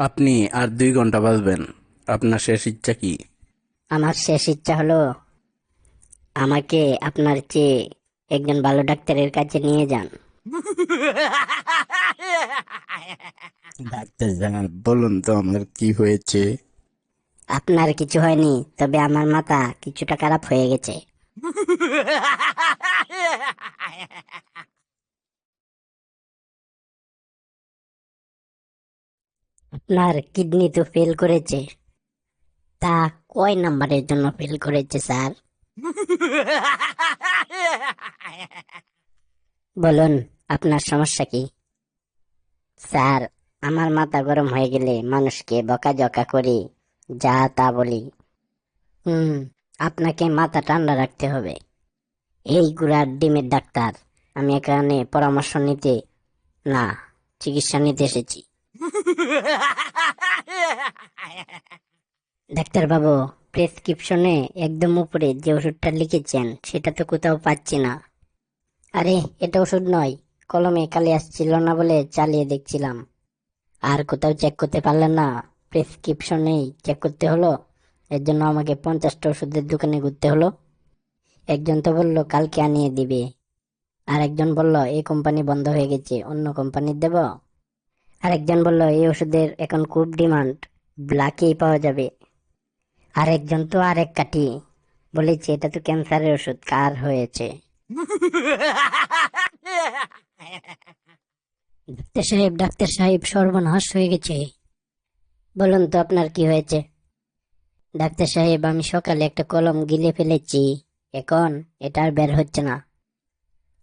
আপনি আর দুই ঘণ্টা বাঁচবেন আপনার শেষ ইচ্ছা কি? আমার শেষ ইচ্ছা হলো আমাকে আপনার চেয়ে একজন ভালো ডাক্তারের কাছে নিয়ে যান। ডাক্তার সাহেব বলুন তো আমার কি হয়েছে? আপনার কিছু হয়নি তবে আমার মাথা কিছুটা খারাপ হয়ে গেছে। আপনার কিডনি তো ফেল করেছে। তা কয় নাম্বারের জন্য ফেল করেছে, স্যার? বলুন, আপনার সমস্যা কি? স্যার, আমার মাথা গরম হয়ে গেলে মানুষকে বকাঝকা করি, যা তা বলি। হুম, আপনাকে মাথা ঠান্ডা রাখতে হবে। এই গুড়ার ডিমের ডাক্তার, আমি এখানে পরামর্শ নিতে, না, চিকিৎসা নিতে এসেছি। ডাক্তার বাবু প্রেসক্রিপশনে একদম উপরে যে ওষুধটা লিখেছেন, সেটা তো কোথাও পাচ্ছি না। আরে, এটা ওষুধ নয়, কলমে কালি আসছিল না বলে চালিয়ে দেখছিলাম। আর কোথাও চেক করতে পারলেন না, প্রেসক্রিপশনেই চেক করতে হলো। এর জন্য আমাকে পঞ্চাশটা ওষুধের দোকানে ঘুরতে হলো। একজন তো বলল, কালকে আনিয়ে দিবে। আর একজন বলল, এই কোম্পানি বন্ধ হয়ে গেছে, অন্য কোম্পানির দেব? আর একজন বলল, এই ওষুধের এখন খুব ডিমান্ড ব্ল্যাকেই পাওয়া যাবে। আরেকজন, তো আর এক কাটি বলেছে, এটা তো ক্যান্সারের ওষুধ, কার হয়েছে? ডাক্তার সাহেব ডাক্তার সাহেব, সর্বনাশ হয়ে গেছে। বলুন তো, আপনার কি হয়েছে? ডাক্তার সাহেব, আমি সকালে একটা কলম গিলে ফেলেছি, এখন এটা আর বের হচ্ছে না।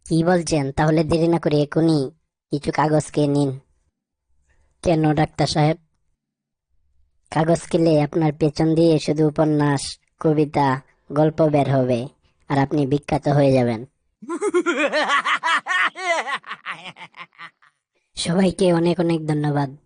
কি বলছেন? তাহলে দেরি না করে এখনই কিছু কাগজ কে নিন। কেন ডাক্তার সাহেব? কাগজ কিলে আপনার পেছন দিয়ে শুধু উপন্যাস কবিতা গল্প বের হবে আর আপনি বিখ্যাত হয়ে যাবেন। সবাইকে অনেক অনেক ধন্যবাদ।